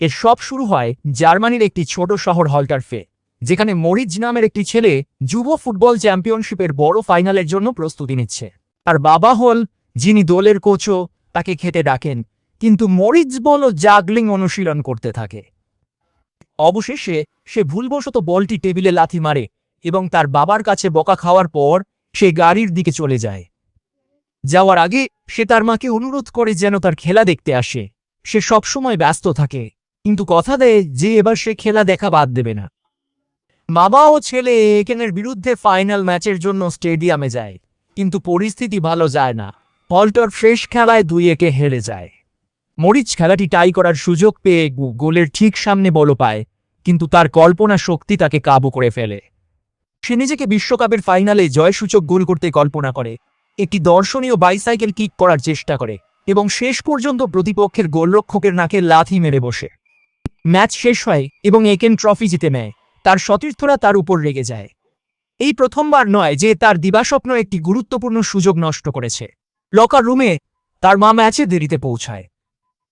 এর সব শুরু হয় জার্মানির একটি ছোট শহর হলটারফে, যেখানে মরিজ নামের একটি ছেলে যুব ফুটবল চ্যাম্পিয়নশিপের বড় ফাইনালের জন্য প্রস্তুতি নিচ্ছে। আর বাবা হল, যিনি দলের কোচও, তাকে খেতে ডাকেন, কিন্তু মরিজ বল ও জাগলিং অনুশীলন করতে থাকে। অবশেষে সে ভুলবশত বলটি টেবিলে লাথি মারে এবং তার বাবার কাছে বকা খাওয়ার পর সে গাড়ির দিকে চলে যায়। যাওয়ার আগে সে তার মাকে অনুরোধ করে যেন তার খেলা দেখতে আসে। সে সবসময় ব্যস্ত থাকে। কিন্তু কথা দেয় যে এবার সে খেলা দেখা বাদ দেবে না। বাবা ও ছেলে একেনের বিরুদ্ধে ফাইনাল ম্যাচের জন্য স্টেডিয়ামে যায়, কিন্তু পরিস্থিতি ভালো যায় না। হল্টর ফ্রেশ খেলায় দুই একে হেরে যায়। মরিচ খেলাটি টাই করার সুযোগ পেয়ে গোলের ঠিক সামনে বল পায়, কিন্তু তার কল্পনা শক্তি তাকে কাবু করে ফেলে। সে নিজেকে বিশ্বকাপের ফাইনালে জয়সূচক গোল করতে কল্পনা করে, একটি দর্শনীয় বাইসাইকেল কিক করার চেষ্টা করে, এবং শেষ পর্যন্ত প্রতিপক্ষের গোলরক্ষকের নাকে লাথি মেরে বসে। ম্যাচ শেষ হয় এবং একেন ট্রফি জিতে নেয়। তার সতীর্থরা তার উপর রেগে যায়। এই প্রথমবার নয় যে তার দিবাস্বপ্ন একটি গুরুত্বপূর্ণ সুযোগ নষ্ট করেছে। লকার রুমে তার মা ম্যাচে দেরিতে পৌঁছায়।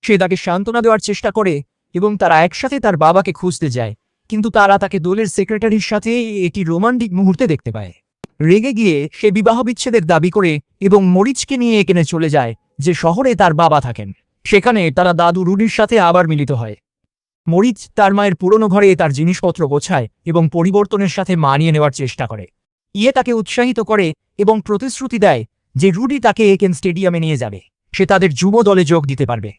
সে তাকে সান্ত্বনা দেওয়ার চেষ্টা করে এবং তারা একসাথে তার বাবাকে খুঁজতে যায়, কিন্তু তারা তাকে দলের সেক্রেটারির সাথে এটি রোমান্টিক মুহূর্তে দেখতে পায়। রেগে গিয়ে সে বিবাহ বিচ্ছেদের দাবি করে এবং মরিচকে নিয়ে এখানে চলে যায়, যে শহরে তার বাবা থাকেন। সেখানে তারা দাদু রুডির সাথে আবার মিলিত হয়। মরিচ তার মায়ের পুরনো ঘরে তার জিনিসপত্র গোছায় এবং পরিবর্তনের সাথে মানিয়ে নেওয়ার চেষ্টা করে। ইয়ে তাকে উৎসাহিত করে এবং প্রতিশ্রুতি দেয় যে রুডি তাকে একেন স্টেডিয়ামে নিয়ে যাবে। সে তাদের যুব দলে যোগ দিতে পারবে।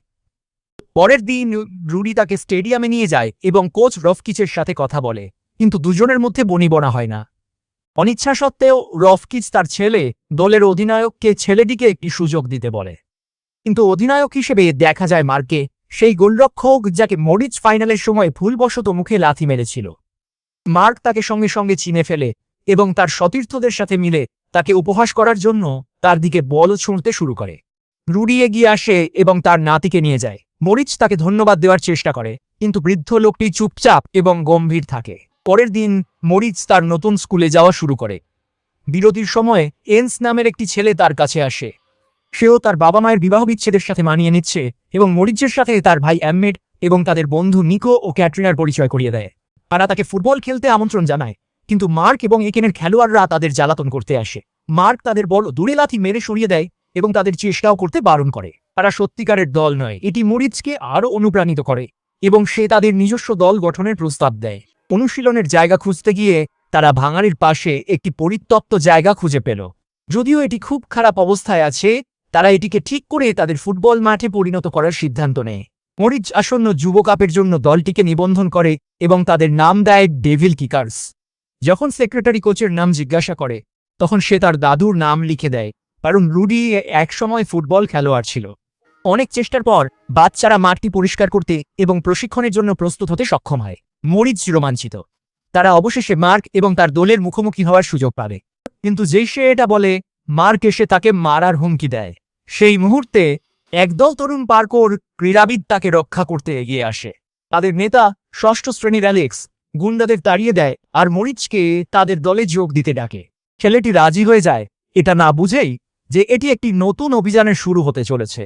পরের দিন রুডি তাকে স্টেডিয়ামে নিয়ে যায় এবং কোচ রফকিচের সাথে কথা বলে। কিন্তু দুজনের মধ্যে বনিবনা হয় না। অনিচ্ছা সত্ত্বেও রফকিচ তার ছেলে, দলের অধিনায়ককে ছেলেটিকে একটি সুযোগ দিতে বলে। কিন্তু অধিনায়ক হিসেবে দেখা যায় মার্কে সেই গোলরক্ষক যাকে মরিচ ফাইনালের সময় ভুলবশত মুখে লাথি মেরেছিল। মার্ক তাকে সঙ্গে সঙ্গে চিনে ফেলে এবং তার সতীর্থদের সাথে মিলে তাকে উপহাস করার জন্য তার দিকে বল ছুঁড়তে শুরু করে। রুডি এগিয়ে আসে এবং তার নাতিকে নিয়ে যায়। মরিচ তাকে ধন্যবাদ দেওয়ার চেষ্টা করে, কিন্তু বৃদ্ধ লোকটি চুপচাপ এবং গম্ভীর থাকে। পরের দিন মরিচ তার নতুন স্কুলে যাওয়া শুরু করে। বিরতির সময় এন্স নামের একটি ছেলে তার কাছে আসে। সেও তার বাবা মায়ের বিবাহ বিচ্ছেদের সাথে মানিয়ে নিচ্ছে এবং মরিচের সাথে তার ভাই অ্যামমেড এবং তাদের বন্ধু নিকো ও ক্যাটরিনার পরিচয় করিয়ে দেয়। তারা তাকে ফুটবল খেলতে আমন্ত্রণ জানায়, কিন্তু মার্ক এবং একেনের খেলোয়াড়রা তাদের জ্বালাতন করতে আসে। মার্ক তাদের বল দূরে লাথি মেরে সরিয়ে দেয় এবং তাদের চেষ্টাও করতে বারণ করে। তারা সত্যিকারের দল নয়, এটি মরিচকে আরও অনুপ্রাণিত করে এবং সে তাদের নিজস্ব দল গঠনের প্রস্তাব দেয়। অনুশীলনের জায়গা খুঁজতে গিয়ে তারা ভাঙাড়ির পাশে একটি পরিত্যক্ত জায়গা খুঁজে পেল। যদিও এটি খুব খারাপ অবস্থায় আছে তারা এটিকে ঠিক করে তাদের ফুটবল মাঠে পরিণত করার সিদ্ধান্ত নেয়। মরিচ আসন্ন যুব কাপের জন্য দলটিকে নিবন্ধন করে এবং তাদের নাম দেয় ডেভিল কিকার্স। যখন সেক্রেটারি কোচের নাম জিজ্ঞাসা করে, তখন সে তার দাদুর নাম লিখে দেয়, কারণ রুডি একসময় ফুটবল খেলোয়াড় ছিল। অনেক চেষ্টার পর বাচ্চারা মাঠটি পরিষ্কার করতে এবং প্রশিক্ষণের জন্য প্রস্তুত হতে সক্ষম হয়। মরিচ রোমাঞ্চিত। তারা অবশেষে মার্ক এবং তার দলের মুখোমুখি হওয়ার সুযোগ পাবে। কিন্তু যেই সে এটা বলে মার্ক এসে তাকে মারার হুমকি দেয়। সেই মুহূর্তে একদল তরুণ পার্কোর ক্রীড়াবিদ তাকে রক্ষা করতে এগিয়ে আসে। তাদের নেতা ষষ্ঠ শ্রেণির অ্যালেক্স গুন্ডাদের তাড়িয়ে দেয় আর মরিচকে তাদের দলে যোগ দিতে ডাকে। ছেলেটি রাজি হয়ে যায়। এটা না বুঝেই যে এটি একটি নতুন অভিযানের শুরু হতে চলেছে।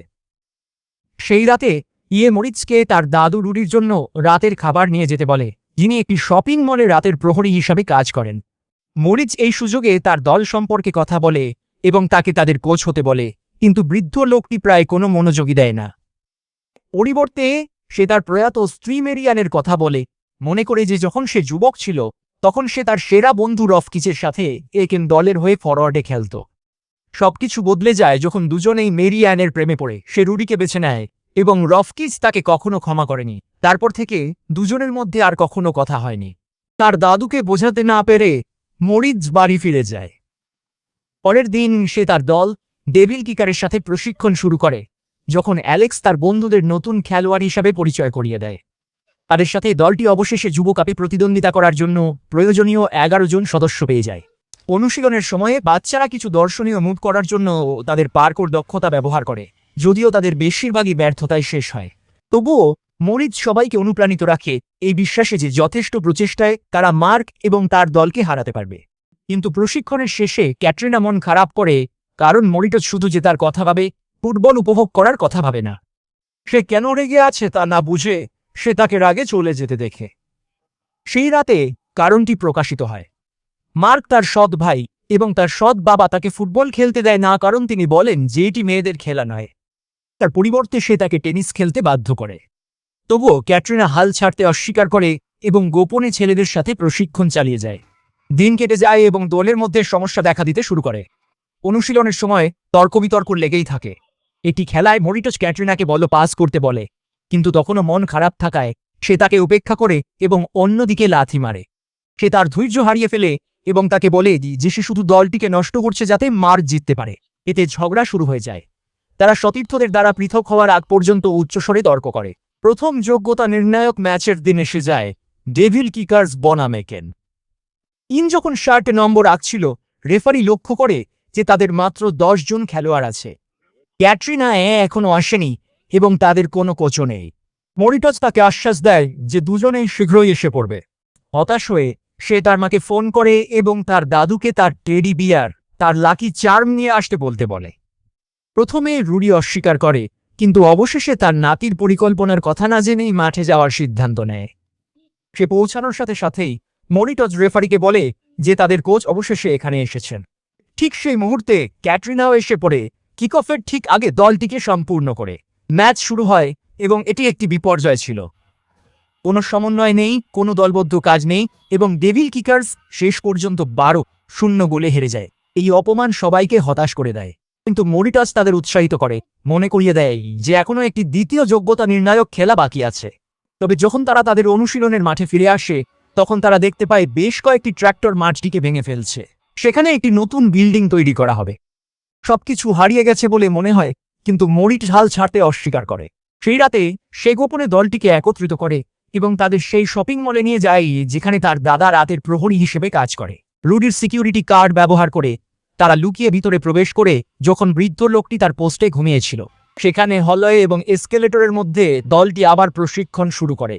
সেই রাতে ইয়ে মরিচকে তার দাদু রুডির জন্য রাতের খাবার নিয়ে যেতে বলে, যিনি একটি শপিং মলে রাতের প্রহরী হিসাবে কাজ করেন। মরিচ এই সুযোগে তার দল সম্পর্কে কথা বলে এবং তাকে তাদের কোচ হতে বলে, কিন্তু বৃদ্ধ লোকটি প্রায় কোনো মনোযোগী দেয় না। পরিবর্তে, সে তার প্রয়াত স্ত্রী মেরিয়ানের কথা বলে, মনে করে যে যখন সে যুবক ছিল, তখন সে তার সেরা বন্ধু রফকিচের সাথে একেন দলের হয়ে ফরওয়ার্ডে খেলত। সবকিছু বদলে যায় যখন দুজনেই মেরিয়ানের প্রেমে পড়ে, সে রুডিকে বেছে নেয়, এবং রফকিচ তাকে কখনো ক্ষমা করেনি। তারপর থেকে দুজনের মধ্যে আর কখনো কথা হয়নি। তার দাদুকে বোঝাতে না পেরে মরিচ বাড়ি ফিরে যায়। পরের দিন সে তার দল ডেভিল কিকারের সাথে প্রশিক্ষণ শুরু করে, যখন অ্যালেক্স তার বন্ধুদের নতুন খেলোয়াড় হিসাবে পরিচয় করিয়ে দেয়। তাদের সাথে দলটি অবশেষে যুব কাপে প্রতিদ্বন্দ্বিতা করার জন্য প্রয়োজনীয় এগারো জন সদস্য পেয়ে যায়। অনুশীলনের সময়ে বাচ্চারা কিছু দর্শনীয় মুভ করার জন্য তাদের পার্কোর দক্ষতা ব্যবহার করে, যদিও তাদের বেশিরভাগই ব্যর্থতায় শেষ হয়। তবুও মরিচ সবাইকে অনুপ্রাণিত রাখে এই বিশ্বাসে যে যথেষ্ট প্রচেষ্টায় তারা মার্ক এবং তার দলকে হারাতে পারবে। কিন্তু প্রশিক্ষণের শেষে ক্যাটরিনা মন খারাপ করে, কারণ মরিটো শুধু যে তার কথা ভাবে, ফুটবল উপভোগ করার কথা ভাবে না। সে কেন রেগে আছে তা না বুঝে, সে তাকে রাগে চলে যেতে দেখে। সেই রাতে কারণটি প্রকাশিত হয়। মার্ক তার সৎ ভাই এবং তার সৎ বাবা তাকে ফুটবল খেলতে দেয় না কারণ তিনি বলেন যে এটি মেয়েদের খেলা নয়। তার পরিবর্তে সে তাকে টেনিস খেলতে বাধ্য করে। তবুও ক্যাটরিনা হাল ছাড়তে অস্বীকার করে এবং গোপনে ছেলেদের সাথে প্রশিক্ষণ চালিয়ে যায়। দিন কেটে যায় এবং দলের মধ্যে সমস্যা দেখা দিতে শুরু করে। অনুশীলনের সময় তর্ক বিতর্ক লেগেই থাকে। এটি খেলায় মরিটস ক্যাটরিনাকে বল পাস করতে বলে, কিন্তু তখনও মন খারাপ থাকায় সে তাকে উপেক্ষা করে এবং অন্যদিকে লাথি মারে। সে তার ধৈর্য হারিয়ে ফেলে এবং তাকে বলে যে সে শুধু দলটিকে নষ্ট করছে যাতে মার জিততে পারে। এতে ঝগড়া শুরু হয়ে যায়। তারা সতীর্থদের দ্বারা পৃথক হওয়ার আগ পর্যন্ত উচ্চস্বরে তর্ক করে। প্রথম যোগ্যতা নির্ণায়ক ম্যাচের দিন এসে যায় ডেভিল কিকার্স বনামেকেন। ইন যখন ষাট নম্বর আঁকছিল, রেফারি লক্ষ্য করে যে তাদের মাত্র দশ জন খেলোয়াড় আছে। ক্যাটরিনা এ এখনও আসেনি এবং তাদের কোনো কোচও নেই। মরিটস তাকে আশ্বাস দেয় যে দুজনেই শীঘ্রই এসে পড়বে। হতাশ হয়ে সে তার মাকে ফোন করে এবং তার দাদুকে তার টেডি বিয়ার, তার লাকি চার্ম নিয়ে আসতে বলতে বলে। প্রথমে রুডি অস্বীকার করে, কিন্তু অবশেষে তার নাতির পরিকল্পনার কথা না জেনেই মাঠে যাওয়ার সিদ্ধান্ত নেয়। সে পৌঁছানোর সাথে সাথেই মরিটজ রেফারিকে বলে যে তাদের কোচ অবশেষে এখানে এসেছেন। ঠিক সেই মুহূর্তে ক্যাটরিনাও এসে পড়ে। কিকঅফের ঠিক আগে দলটিকে সম্পূর্ণ করে। ম্যাচ শুরু হয় এবং এটি একটি বিপর্যয় ছিল। কোনো সমন্বয় নেই, কোনো দলবদ্ধ কাজ নেই এবং ডেভিল কিকার্স শেষ পর্যন্ত বারো শূন্য গোলে হেরে যায়। এই অপমান সবাইকে হতাশ করে দেয়। কিন্তু মরিটাস তাদের উৎসাহিত করে। মনে করিয়ে দেয় যে এখনও একটি দ্বিতীয় যোগ্যতা নির্ণায়ক খেলা বাকি আছে। তবে যখন তারা তাদের অনুশীলনের মাঠে ফিরে আসে তখন তারা দেখতে পায় বেশ কয়েকটি ট্র্যাক্টর মাঠটিকে ভেঙে ফেলছে। সেখানে একটি নতুন বিল্ডিং তৈরি করা হবে। সবকিছু হারিয়ে গেছে বলে মনে হয়, কিন্তু মরিট ঝাল ছাড়তে অস্বীকার করে। সেই রাতে সে গোপনে দলটিকে একত্রিত করে এবং তাদের সেই শপিং মলে নিয়ে যায় যেখানে তার দাদা রাতের প্রহরী হিসেবে কাজ করে। রুডির সিকিউরিটি কার্ড ব্যবহার করে তারা লুকিয়ে ভিতরে প্রবেশ করে যখন বৃদ্ধ লোকটি তার পোস্টে ঘুমিয়েছিল। সেখানে হলয়ে এবং এসকেলেটরের মধ্যে দলটি আবার প্রশিক্ষণ শুরু করে।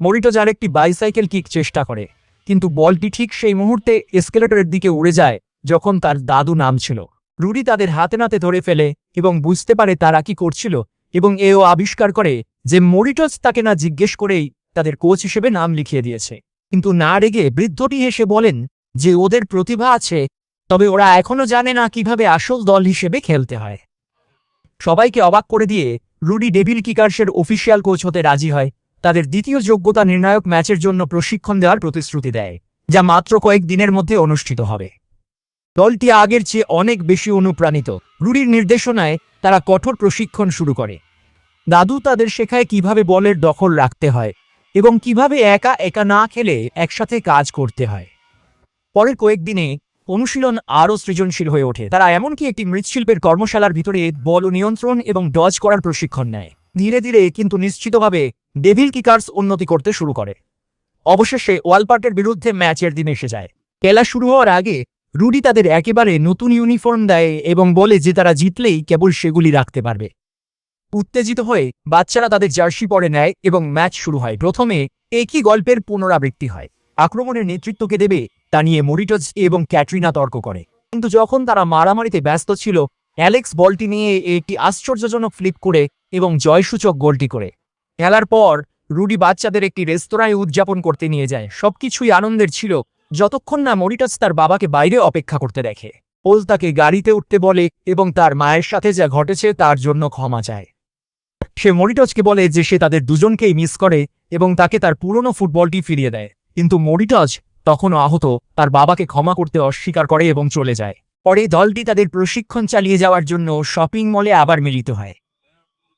মরিটোজ একটি বাইসাইকেল কিক চেষ্টা করে, কিন্তু বলটি ঠিক সেই মুহূর্তে এসকেলেটরের দিকে উড়ে যায় যখন তার দাদু নামছিল। রুডি তাদের হাতে নাতে ধরে ফেলে এবং বুঝতে পারে তারা কি করছিল এবং এও আবিষ্কার করে যে মরিটস তাকে না জিজ্ঞেস করেই তাদের কোচ হিসেবে নাম লিখিয়ে দিয়েছে। কিন্তু না রেগে বৃদ্ধটি হেসে বলেন যে ওদের প্রতিভা আছে, তবে ওরা এখনও জানে না কীভাবে আসল দল হিসেবে খেলতে হয়। সবাইকে অবাক করে দিয়ে রুডি ডেভিল কিকার্সের অফিসিয়াল কোচ হতে রাজি হয় তাদের দ্বিতীয় যোগ্যতা নির্ণায়ক ম্যাচের জন্য প্রশিক্ষণ দেওয়ার প্রতিশ্রুতি দেয়, যা মাত্র কয়েক দিনের মধ্যে অনুষ্ঠিত হবে। দলটি আগের চেয়ে অনেক বেশি অনুপ্রাণিত। রুডির নির্দেশনায় তারা কঠোর প্রশিক্ষণ শুরু করে। দাদু তাদের শেখায় কীভাবে বলের দখল রাখতে হয় এবং কীভাবে একা একা না খেলে একসাথে কাজ করতে হয়। পরের কয়েকদিনে অনুশীলন আরও সৃজনশীল হয়ে ওঠে। তারা এমনকি একটি মৃৎশিল্পের কর্মশালার ভিতরে বল নিয়ন্ত্রণ এবং ডজ করার প্রশিক্ষণ নেয়। ধীরে ধীরে কিন্তু নিশ্চিতভাবে ডেভিল কিকার্স উন্নতি করতে শুরু করে। অবশেষে ওয়ালপার্টের বিরুদ্ধে ম্যাচের দিন এসে যায়। খেলা শুরু হওয়ার আগে রুডি তাদের একেবারে নতুন ইউনিফর্ম দেয় এবং বলে যে তারা জিতলেই কেবল সেগুলি রাখতে পারবে। উত্তেজিত হয়ে বাচ্চারা তাদের জার্সি পরে নেয় এবং ম্যাচ শুরু হয়। প্রথমে একই গল্পের পুনরাবৃত্তি হয়। আক্রমণের নেতৃত্বকে দেবে তা নিয়ে মরিটজ এবং ক্যাটরিনা তর্ক করে। কিন্তু যখন তারা মারামারিতে ব্যস্ত ছিল, অ্যালেক্স বলটি নিয়ে একটি আশ্চর্যজনক ফ্লিপ করে এবং জয়সূচক গোলটি করে। খেলার পর রুডি বাচ্চাদের একটি রেস্তোরাঁয় উদযাপন করতে নিয়ে যায়। সবকিছুই আনন্দের ছিল, যতক্ষণ না মরিটাস তার বাবাকে বাইরে অপেক্ষা করতে দেখে। পোল তাকে গাড়িতে উঠতে বলে এবং তার মায়ের সাথে যা ঘটেছে তার জন্য ক্ষমা চায়। সে মরিটজকে বলে যে সে তাদের দুজনকেই মিস করে এবং তাকে তার পুরনো ফুটবলটি ফিরিয়ে দেয়। কিন্তু মরিটজ তখনও আহত, তার বাবাকে ক্ষমা করতে অস্বীকার করে এবং চলে যায়। পরে দলটি তাদের প্রশিক্ষণ চালিয়ে যাওয়ার জন্য শপিং মলে আবার মিলিত হয়।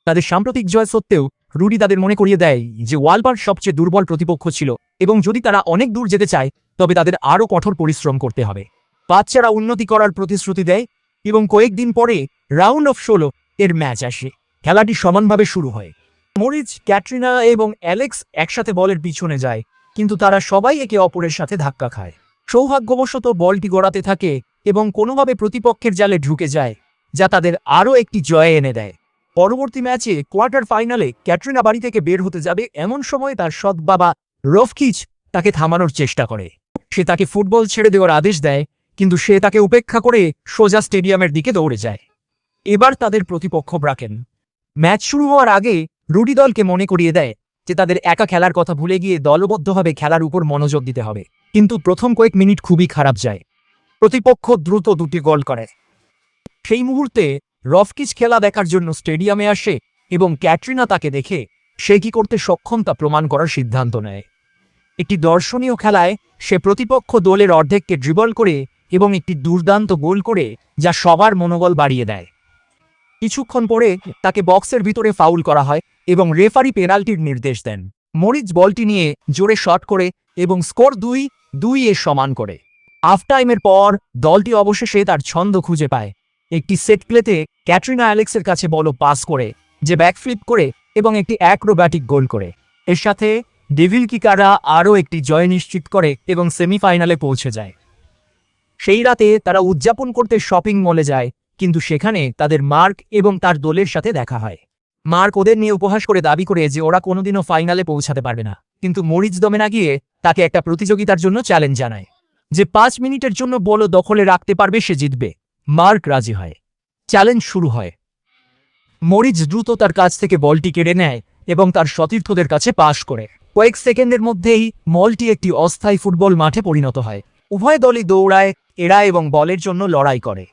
তাদের সাম্প্রতিক জয় সত্ত্বেও রুডি তাদের মনে করিয়ে দেয় যে ওয়ালপার্ট সবচেয়ে দুর্বল প্রতিপক্ষ ছিল এবং যদি তারা অনেক দূর যেতে চায়, তবে তাদের আরও কঠোর পরিশ্রম করতে হবে। বাচ্চারা উন্নতি করার প্রতিশ্রুতি দেয় এবং কয়েকদিন পরে রাউন্ড অফ ষোলো এর ম্যাচ আসে। খেলাটি সমানভাবে শুরু হয়। মরিচ, ক্যাটরিনা এবং অ্যালেক্স একসাথে বলের পিছনে যায়, কিন্তু তারা সবাই একে অপরের সাথে ধাক্কা খায়। সৌভাগ্যবশত বলটি গড়াতে থাকে এবং কোনোভাবে প্রতিপক্ষের জালে ঢুকে যায়, যা তাদের আরও একটি জয় এনে দেয়। পরবর্তী ম্যাচে কোয়ার্টার ফাইনালে ক্যাটরিনা বাড়ি থেকে বের হতে যাবে এমন সময় তার সৎ বাবা রফকিচ তাকে থামানোর চেষ্টা করে। সে তাকে ফুটবল ছেড়ে দেওয়ার আদেশ দেয়, কিন্তু সে তাকে উপেক্ষা করে সোজা স্টেডিয়ামের দিকে দৌড়ে যায়। এবার তাদের প্রতিপক্ষ ব্রাকেন। ম্যাচ শুরু হওয়ার আগে রুডি দলকে মনে করিয়ে দেয় যে তাদের একা খেলার কথা ভুলে গিয়ে দলবদ্ধভাবে খেলার উপর মনোযোগ দিতে হবে। কিন্তু প্রথম কয়েক মিনিট খুবই খারাপ যায়। প্রতিপক্ষ দ্রুত দুটি গোল করে। সেই মুহূর্তে রফকিচ খেলা দেখার জন্য স্টেডিয়ামে আসে এবং ক্যাটরিনা তাকে দেখে সে কি করতে সক্ষম তা প্রমাণ করার সিদ্ধান্ত নেয়। একটি দর্শনীয় খেলায় সে প্রতিপক্ষ দলের অর্ধেককে ড্রিবল করে এবং একটি দুর্দান্ত গোল করে যা সবার মনোবল বাড়িয়ে দেয়। কিছুক্ষণ পরে তাকে বক্সের ভিতরে ফাউল করা হয় এবং রেফারি পেনাল্টির নির্দেশ দেন। মরিচ বলটি নিয়ে জোরে শট করে এবং স্কোর দুই দুই এ সমান করে। হাফ টাইমের পর দলটি অবশেষে তার ছন্দ খুঁজে পায়। একটি সেট প্লেতে ক্যাটরিনা অ্যালেক্সের কাছে বল পাস করে, যে ব্যাকফ্লিপ করে এবং একটি অ্যাক্রোব্যাটিক গোল করে। এর সাথে ডেভিল কিকাররা আরও একটি জয় নিশ্চিত করে এবং সেমিফাইনালে পৌঁছে যায়। সেই রাতে তারা উদযাপন করতে শপিং মলে যায়, কিন্তু সেখানে তাদের মার্ক এবং তার দলের সাথে দেখা হয়। মার্ক ওদের নিয়ে উপহাস করে দাবি করে যে ওরা কোনোদিনও ফাইনালে পৌঁছাতে পারবে না। কিন্তু মরিচ দমে না গিয়ে তাকে একটা প্রতিযোগিতার জন্য চ্যালেঞ্জ জানায়। যে পাঁচ মিনিটের জন্য বল দখলে রাখতে পারবে সে জিতবে। মার্ক রাজি হয়। চ্যালেঞ্জ শুরু হয়। মরিচ দ্রুত তার কাছ থেকে বলটি কেড়ে নেয় এবং তার সতীর্থদের কাছে পাশ করে। কয়েক সেকেন্ডের মধ্যেই মলটি একটি অস্থায়ী ফুটবল মাঠে পরিণত হয়। উভয় দলই দৌড়ায় এরা এবং বলের জন্য লড়াই করে।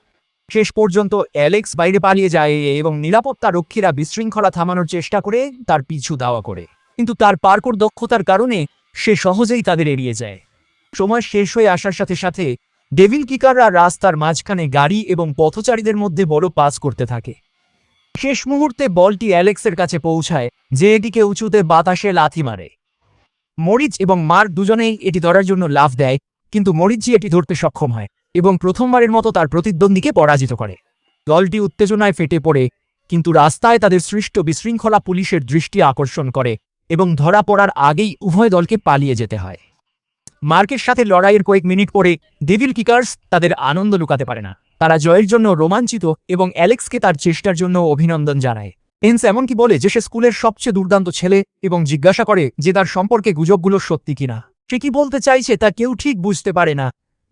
শেষ পর্যন্ত অ্যালেক্স বাইরে পালিয়ে যায় এবং নিরাপত্তা রক্ষীরা বিশৃঙ্খলা থামানোর চেষ্টা করে তার পিছু দাওয়া করে। কিন্তু তার পার্কর দক্ষতার কারণে সে সহজেই তাদের এড়িয়ে যায়। সময় শেষ হয়ে আসার সাথে সাথে ডেভিল কিকাররা রাস্তার মাঝখানে গাড়ি এবং পথচারীদের মধ্যে বড় পাস করতে থাকে। শেষ মুহূর্তে বলটি অ্যালেক্সের কাছে পৌঁছায়, যে এটিকে উঁচুতে বাতাসে লাথি মারে। মরিচ এবং মার দুজনেই এটি ধরার জন্য লাফ দেয়, কিন্তু মরিচজি এটি ধরতে সক্ষম হয় এবং প্রথমবারের মতো তার প্রতিদ্বন্দ্বীকে পরাজিত করে। দলটি উত্তেজনায় ফেটে পড়ে, কিন্তু রাস্তায় তাদের সৃষ্ট বিশৃঙ্খলা পুলিশের দৃষ্টি আকর্ষণ করে এবং ধরা পড়ার আগেই উভয় দলকে পালিয়ে যেতে হয়। মার্কের সাথে লড়াইয়ের কয়েক মিনিট পরে ডেভিল কিকার্স তাদের আনন্দ লুকাতে পারে না। তারা জয়ের জন্য রোমাঞ্চিত এবং অ্যালেক্সকে তার চেষ্টার জন্য অভিনন্দন জানায়। এন্স এমনকি বলে যে সে স্কুলের সবচেয়ে দুর্দান্ত ছেলে এবং জিজ্ঞাসা করে যে তার সম্পর্কে গুজবগুলো সত্যি কিনা। সে কি বলতে চাইছে তা কেউ ঠিক বুঝতে পারে না,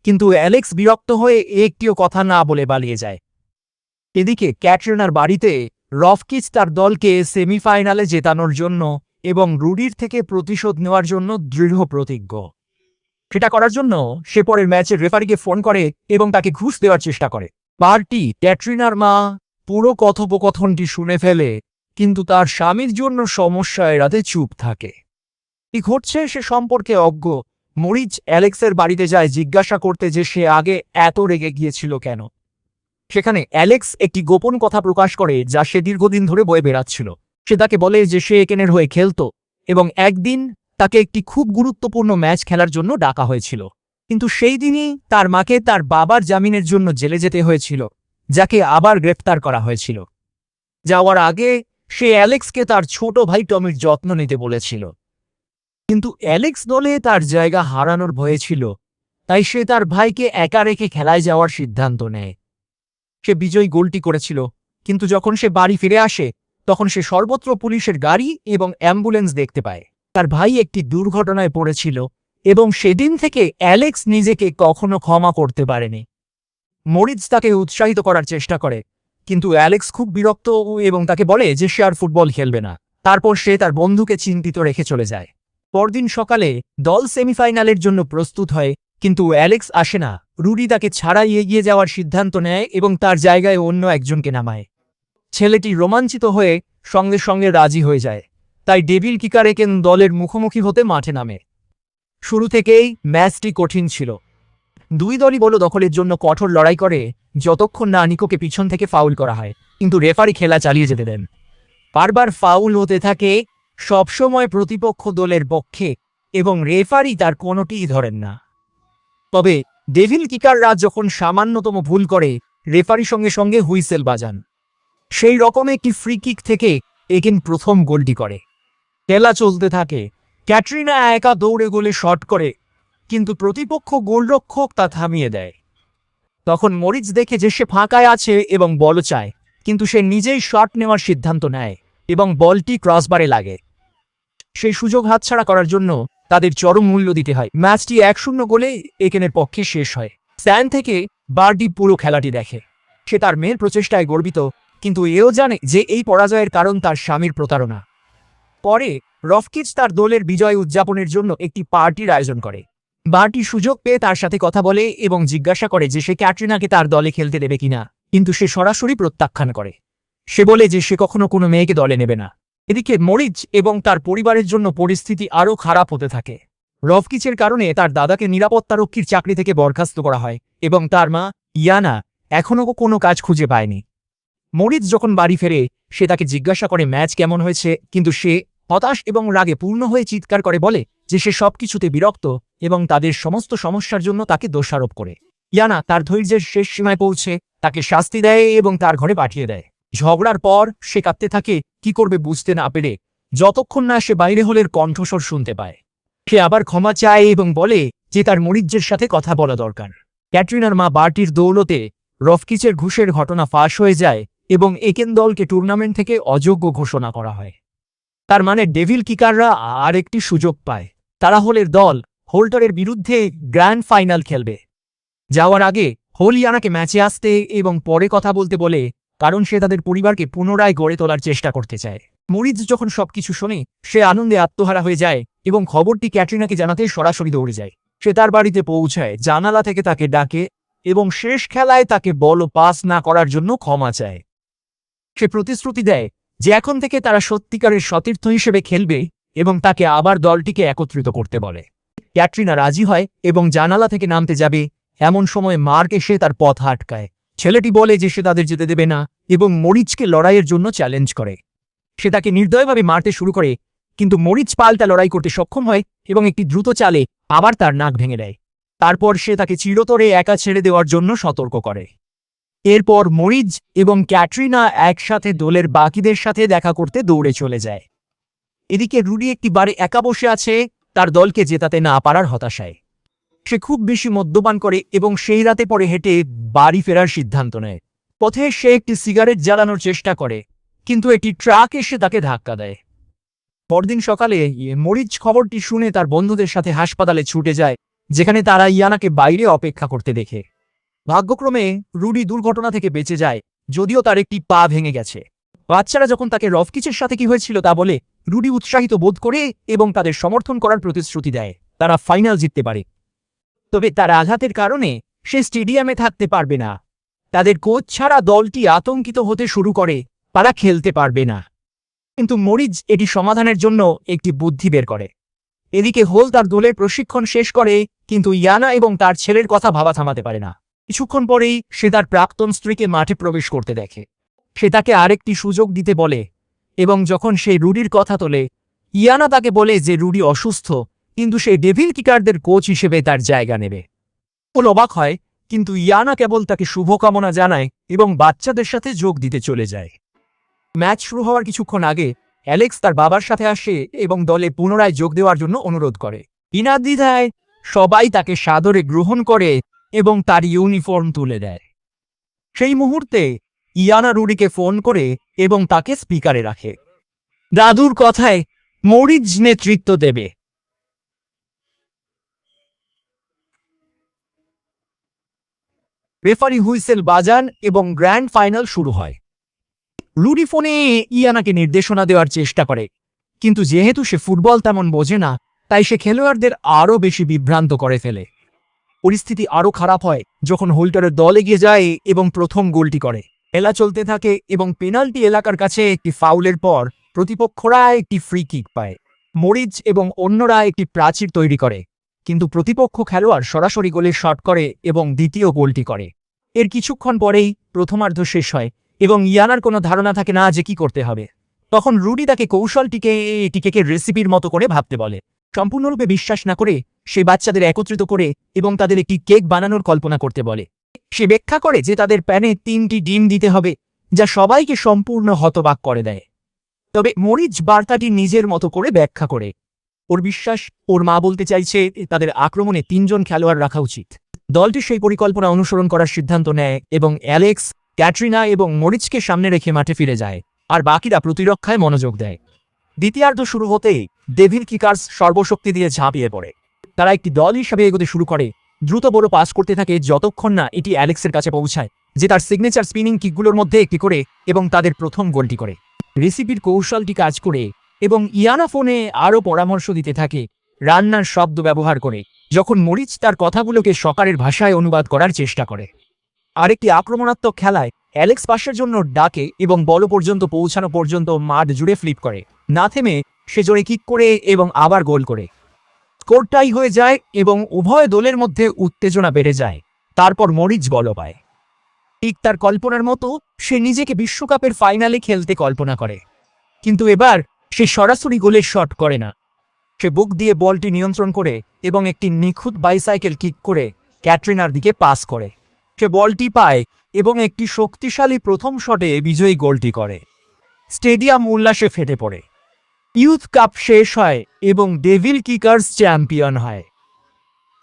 কিন্তু অ্যালেক্স বিরক্ত হয়ে একটিও কথা না বলে পালিয়ে যায়। এদিকে ক্যাটরিনার বাড়িতে রফকিচ তার দলকে সেমিফাইনালে জেতানোর জন্য এবং রুডির থেকে প্রতিশোধ নেওয়ার জন্য দৃঢ় প্রতিজ্ঞ। সেটা করার জন্য সে পরের ম্যাচের রেফারিকে ফোন করে এবং তাকে ঘুষ দেওয়ার চেষ্টা করে। পার্টি ক্যাটরিনার মা পুরো কথোপকথনটি শুনে ফেলে, কিন্তু তার স্বামীর জন্য সমস্যা এড়াতে চুপ থাকে। কি ঘটছে সে সম্পর্কে অজ্ঞ? মরিচ অ্যালেক্সের বাড়িতে যায় জিজ্ঞাসা করতে যে সে আগে এত রেগে গিয়েছিল কেন? সেখানে অ্যালেক্স একটি গোপন কথা প্রকাশ করে যা সে দীর্ঘদিন ধরে বয়ে বেড়াচ্ছিল। সে তাকে বলে যে সে একেনের হয়ে খেলত এবং একদিন তাকে একটি খুব গুরুত্বপূর্ণ ম্যাচ খেলার জন্য ডাকা হয়েছিল। কিন্তু সেই দিনই তার মাকে তার বাবার জামিনের জন্য জেলে যেতে হয়েছিল, যাকে আবার গ্রেফতার করা হয়েছিল। যাওয়ার আগে সে অ্যালেক্সকে তার ছোট ভাই টমির যত্ন নিতে বলেছিল। কিন্তু অ্যালেক্স দলে তার জায়গা হারানোর ভয়ে ছিল, তাই সে তার ভাইকে একা রেখে খেলায় যাওয়ার সিদ্ধান্ত নেয়। সে বিজয়ী গোলটি করেছিল, কিন্তু যখন সে বাড়ি ফিরে আসে, তখন সে সর্বত্র পুলিশের গাড়ি এবং অ্যাম্বুলেন্স দেখতে পায়। তার ভাই একটি দুর্ঘটনায় পড়েছিল এবং সেদিন থেকে অ্যালেক্স নিজেকে কখনো ক্ষমা করতে পারেনি। মরিচ তাকে উৎসাহিত করার চেষ্টা করে, কিন্তু অ্যালেক্স খুব বিরক্ত এবং তাকে বলে যে সে আর ফুটবল খেলবে না। তারপর সে তার বন্ধুকে চিন্তিত রেখে চলে যায়। পরদিন সকালে দল সেমিফাইনালের জন্য প্রস্তুত হয়, কিন্তু অ্যালেক্স আসে না। রুডি তাকে ছাড়াই এগিয়ে যাওয়ার সিদ্ধান্ত নেয় এবং তার জায়গায় অন্য একজনকে নামায়। ছেলেটি রোমাঞ্চিত হয়ে সঙ্গে সঙ্গে রাজি হয়ে যায়। তাই ডেভিল কিকারেকেন দলের মুখোমুখি হতে মাঠে নামে। শুরু থেকেই ম্যাচটি কঠিন ছিল। দুই দলই বল দখলের জন্য কঠোর লড়াই করে, যতক্ষণ না নিকোকে পিছন থেকে ফাউল করা হয়, কিন্তু রেফারি খেলা চালিয়ে যেতে দেন। বারবার ফাউল হতে থাকে সবসময় প্রতিপক্ষ দলের পক্ষে, এবং রেফারি তার কোনোটিই ধরেন না। তবে ডেভিল কিকাররা যখন সামান্যতম ভুল করে রেফারি সঙ্গে সঙ্গে হুইসেল বাজান। সেই রকম একটি ফ্রি কিক থেকে একেন প্রথম গোলটি করে। খেলা চলতে থাকে। ক্যাটরিনা একা দৌড়ে গোলে শট করে, কিন্তু প্রতিপক্ষ গোলরক্ষক তা থামিয়ে দেয়। তখন মরিচ দেখে যে সে ফাঁকায় আছে এবং বল চায়, কিন্তু সে নিজেই শট নেওয়ার সিদ্ধান্ত নেয় এবং বলটি ক্রসবারে লাগে। সেই সুযোগ হাতছাড়া করার জন্য তাদের চরম মূল্য দিতে হয়। ম্যাচটি এক শূন্য গোলে একেনের পক্ষে শেষ হয়। স্যান থেকে বার্ডি পুরো খেলাটি দেখে। সে তার মেয়ের প্রচেষ্টায় গর্বিত, কিন্তু এও জানে যে এই পরাজয়ের কারণ তার স্বামীর প্রতারণা। পরে রফকিচ তার দলের বিজয় উদযাপনের জন্য একটি পার্টির আয়োজন করে। বার্টি সুযোগ পেয়ে তার সাথে কথা বলে এবং জিজ্ঞাসা করে যে সে ক্যাটরিনাকে তার দলে খেলতে দেবে কিনা, কিন্তু সে সরাসরি প্রত্যাখ্যান করে। সে বলে যে সে কখনো কোনো মেয়েকে দলে নেবে না। এদিকে মরিচ এবং তার পরিবারের জন্য পরিস্থিতি আরও খারাপ হতে থাকে। রফকিচের কারণে তার দাদাকে নিরাপত্তারক্ষীর চাকরি থেকে বরখাস্ত করা হয় এবং তার মা, ইয়ানা, এখনও কোনো কাজ খুঁজে পায়নি। মরিচ যখন বাড়ি ফেরে, সে তাকে জিজ্ঞাসা করে, ম্যাচ কেমন হয়েছে? কিন্তু সে হতাশ এবং রাগে পূর্ণ হয়ে চিৎকার করে বলে যে সে সবকিছুতে বিরক্ত এবং তাদের সমস্ত সমস্যার জন্য তাকে দোষারোপ করে। ইয়ানা তার ধৈর্যের শেষ সীমায় পৌঁছে তাকে শাস্তি দেয় এবং তার ঘরে পাঠিয়ে দেয়। ঝগড়ার পর সে কাঁদতে থাকে, কি করবে বুঝতে না পেরে। যতক্ষণ না সে বাইরে হলের কণ্ঠস্বর শুনতে পায়। সে আবার ক্ষমা চায় এবং বলে যে তার মরিজ্যের সাথে কথা বলা দরকার। ক্যাটরিনার মা বার্টির দৌলতে রফকিচের ঘুষের ঘটনা ফাঁস হয়ে যায় এবং একেন দলকে টুর্নামেন্ট থেকে অযোগ্য ঘোষণা করা হয়। তার মানে ডেভিল কিকাররা আর একটি সুযোগ পায়। তারা হলের দল হোল্টারের বিরুদ্ধে গ্র্যান্ড ফাইনাল খেলবে। যাওয়ার আগে হোলিয়ানাকে ম্যাচে আসতে এবং পরে কথা বলতে বলে, কারণ সে তাদের পরিবারকে পুনরায় গড়ে তোলার চেষ্টা করতে চায়। মরিজ যখন সবকিছু শোনে, সে আনন্দে আত্মহারা হয়ে যায় এবং খবরটি ক্যাটরিনাকে জানাতে সরাসরি দৌড়ে যায়। সে তার বাড়িতে পৌঁছায়, জানালা থেকে তাকে ডাকে এবং শেষ খেলায় তাকে বল পাস না করার জন্য ক্ষমা চায়। সে প্রতিশ্রুতি দেয় যে এখন থেকে তারা সত্যিকারের সতীর্থ হিসেবে খেলবে এবং তাকে আবার দলটিকে একত্রিত করতে বলে। ক্যাটরিনা রাজি হয় এবং জানালা থেকে নামতে যাবে। এমন সময় মার্ক এসে তার পথ আটকায়। ছেলেটি বলে যে সে তাদের যেতে দেবে না এবং মরিচকে লড়াইয়ের জন্য চ্যালেঞ্জ করে। সে তাকে নির্দয়ভাবে মারতে শুরু করে, কিন্তু মরিচ পাল্টা লড়াই করতে সক্ষম হয় এবং একটি দ্রুত চালে আবার তার নাক ভেঙে দেয়। তারপর সে তাকে চিরতরে একা ছেড়ে দেওয়ার জন্য সতর্ক করে। এরপর মরিজ এবং ক্যাটরিনা একসাথে দলের বাকিদের সাথে দেখা করতে দৌড়ে চলে যায়। এদিকে রুডি একটি বারে একা বসে আছে, তার দলকে জেতাতে না পারার হতাশায়। সে খুব বেশি মদ্যপান করে এবং সেই রাতে পরে হেঁটে বাড়ি ফেরার সিদ্ধান্ত নেয়। পথে সে একটি সিগারেট জ্বালানোর চেষ্টা করে, কিন্তু একটি ট্রাক এসে তাকে ধাক্কা দেয়। পরদিন সকালে মরিচ খবরটি শুনে তার বন্ধুদের সাথে হাসপাতালে ছুটে যায়, যেখানে তারা ইয়ানাকে বাইরে অপেক্ষা করতে দেখে। ভাগ্যক্রমে রুডি দুর্ঘটনা থেকে বেঁচে যায়, যদিও তার একটি পা ভেঙে গেছে। বাচ্চারা যখন তাকে রফকিচের সাথে কি হয়েছিল তা বলে, রুডি উৎসাহিত বোধ করে এবং তাদের সমর্থন করার প্রতিশ্রুতি দেয়। তারা ফাইনাল জিততে পারে। তবে তার আঘাতের কারণে সে স্টেডিয়ামে থাকতে পারবে না। তাদের কোচ ছাড়া দলটি আতঙ্কিত হতে শুরু করে, তারা খেলতে পারবে না। কিন্তু মরিজ এটি সমাধানের জন্য একটি বুদ্ধি বের করে। এদিকে হোল তার দলের প্রশিক্ষণ শেষ করে, কিন্তু ইয়ানা এবং তার ছেলের কথা ভাবা থামাতে পারে না। কিছুক্ষণ পরেই সে তার প্রাক্তন স্ত্রীকে মাঠে প্রবেশ করতে দেখে। সে তাকে আরেকটি সুযোগ দিতে বলে এবং যখন সে রুডির কথা তোলে, ইয়ানা তাকে বলে যে রুডি অসুস্থ, কিন্তু সে ডেভিল কিকারদের কোচ হিসেবে তার জায়গা নেবে। ওল অবাক হয়, কিন্তু ইয়ানা কেবল তাকে শুভকামনা জানায় এবং বাচ্চাদের সাথে যোগ দিতে চলে যায়। ম্যাচ শুরু হওয়ার কিছুক্ষণ আগে, অ্যালেক্স তার বাবার সাথে আসে এবং দলে পুনরায় যোগ দেওয়ার জন্য অনুরোধ করে। বিনা দ্বিধায় সবাই তাকে সাদরে গ্রহণ করে এবং তার ইউনিফর্ম তুলে দেয়। সেই মুহূর্তে ইয়ানা রুডিকে ফোন করে এবং তাকে স্পিকারে রাখে। দাদুর কথায় মরিজ নেতৃত্ব দেবে। রেফারি হুইসেল বাজান এবং গ্র্যান্ড ফাইনাল শুরু হয়। রুডি ফোনে ইয়ানাকে নির্দেশনা দেওয়ার চেষ্টা করে, কিন্তু যেহেতু সে ফুটবল তেমন বোঝে না, তাই সে খেলোয়াড়দের আরও বেশি বিভ্রান্ত করে ফেলে। পরিস্থিতি আরও খারাপ হয় যখন হোল্টারের দল এগিয়ে যায় এবং প্রথম গোলটি করে। খেলা চলতে থাকে এবং পেনাল্টি এলাকার কাছে একটি ফাউলের পর প্রতিপক্ষরা একটি ফ্রি কিক পায়। মরিচ এবং অন্যরা একটি প্রাচীর তৈরি করে। কিন্তু প্রতিপক্ষ খেলোয়াড় সরাসরি গোলে শট করে এবং দ্বিতীয় গোলটি করে। এর কিছুক্ষণ পরেই প্রথমার্ধ শেষ হয় এবং ইয়ানার কোনো ধারণা থাকে না যে কি করতে হবে। তখন রুডি তাকে কৌশলটিকে এটিকে রেসিপির মতো করে ভাবতে বলে। সম্পূর্ণরূপে বিশ্বাস না করে সে বাচ্চাদের একত্রিত করে এবং তাদের একটি কেক বানানোর কল্পনা করতে বলে। সে ব্যাখ্যা করে যে তাদের প্যানে তিনটি ডিম দিতে হবে, যা সবাইকে সম্পূর্ণ হতবাক করে দেয়। তবে মরিচ বার্তাটি নিজের মতো করে ব্যাখ্যা করে। ওর বিশ্বাস, ওর মা বলতে চাইছে, তাদের আক্রমণে তিনজন খেলোয়াড় রাখা উচিত। দলটি সেই পরিকল্পনা অনুসরণ করার সিদ্ধান্ত নেয় এবং অ্যালেক্স, ক্যাটরিনা এবং মরিচকে সামনে রেখে মাঠে ফিরে যায়, আর বাকিরা প্রতিরক্ষায় মনোযোগ দেয়। দ্বিতীয়ার্ধ শুরু হতেই ডেভিল কিকার্স সর্বশক্তি দিয়ে ঝাঁপিয়ে পড়ে। তারা একটি দল হিসাবে এগোতে শুরু করে। দ্রুত বড় পাস করতে থাকে যতক্ষণ না এটি অ্যালেক্সের কাছে পৌঁছায়, যে তার সিগনেচার স্পিনিং কিকগুলোর মধ্যে একটি করে এবং তাদের প্রথম গোলটি করে। রেসিপির কৌশলটি কাজ করে এবং ইয়ানা ফোনে আরও পরামর্শ দিতে থাকে, রান্নার শব্দ ব্যবহার করে, যখন মরিচ তার কথাগুলোকে সকারের ভাষায় অনুবাদ করার চেষ্টা করে। আরেকটি আক্রমণাত্মক খেলায় অ্যালেক্স পাশের জন্য ডাকে এবং বল পর্যন্ত পৌঁছানো পর্যন্ত মাঠ জুড়ে ফ্লিপ করে। না থেমে সে জোরে কিক করে এবং আবার গোল করে। স্কোরটাই হয়ে যায় এবং উভয় দলের মধ্যে উত্তেজনা বেড়ে যায়। তারপর মরিচ বল পায় ঠিক তার কল্পনার মতো সে নিজেকে বিশ্বকাপের ফাইনালে খেলতে কল্পনা করে। কিন্তু এবার সে সরাসরি গোলের শট করে না। সে বুক দিয়ে বলটি নিয়ন্ত্রণ করে এবং একটি নিখুঁত বাইসাইকেল কিক করে ক্যাটরিনার দিকে পাস করে। সে বলটি পায় এবং একটি শক্তিশালী প্রথম শটে বিজয়ী গোলটি করে। স্টেডিয়াম উল্লাসে ফেটে পড়ে। ইউথ কাপ শেষ হয় এবং ডেভিল কিকার্স চ্যাম্পিয়ন হয়।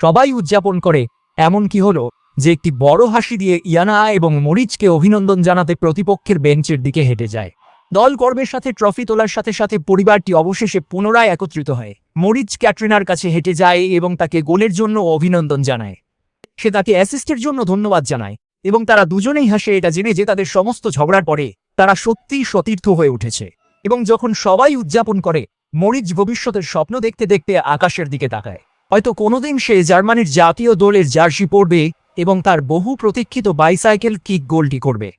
সবাই উদযাপন করে এমন কি হলো যে একটি বড় হাসি দিয়ে ইয়ানা এবং মরিচকে অভিনন্দন জানাতে প্রতিপক্ষের বেঞ্চের দিকে হেঁটে যায়। দল কর্মের সাথে ট্রফি তোলার সাথে সাথে পরিবারটি অবশেষে পুনরায় একত্রিত হয়। মরিচ ক্যাটরিনার কাছে হেঁটে যায় এবং তাকে গোলের জন্য অভিনন্দন জানায়। সে তাকে অ্যাসিস্টের জন্য ধন্যবাদ জানায় এবং তারা দুজনেই হাসে এটা জেনে যে তাদের সমস্ত ঝগড়ার পরে তারা সত্যিই সতীর্থ হয়ে উঠেছে। এবং যখন সবাই উদযাপন করে, মরিচ ভবিষ্যতের স্বপ্ন দেখতে দেখতে আকাশের দিকে তাকায়। হয়তো কোনোদিন সে জার্মানির জাতীয় দলের জার্সি পড়বে এবং তার বহু প্রতীক্ষিত বাইসাইকেল কিক গোলটি করবে।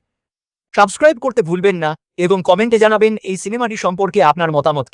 সাবস্ক্রাইব করতে ভুলবেন না এবং কমেন্টে জানাবেন এই সিনেমাটি সম্পর্কে আপনার মতামত কি?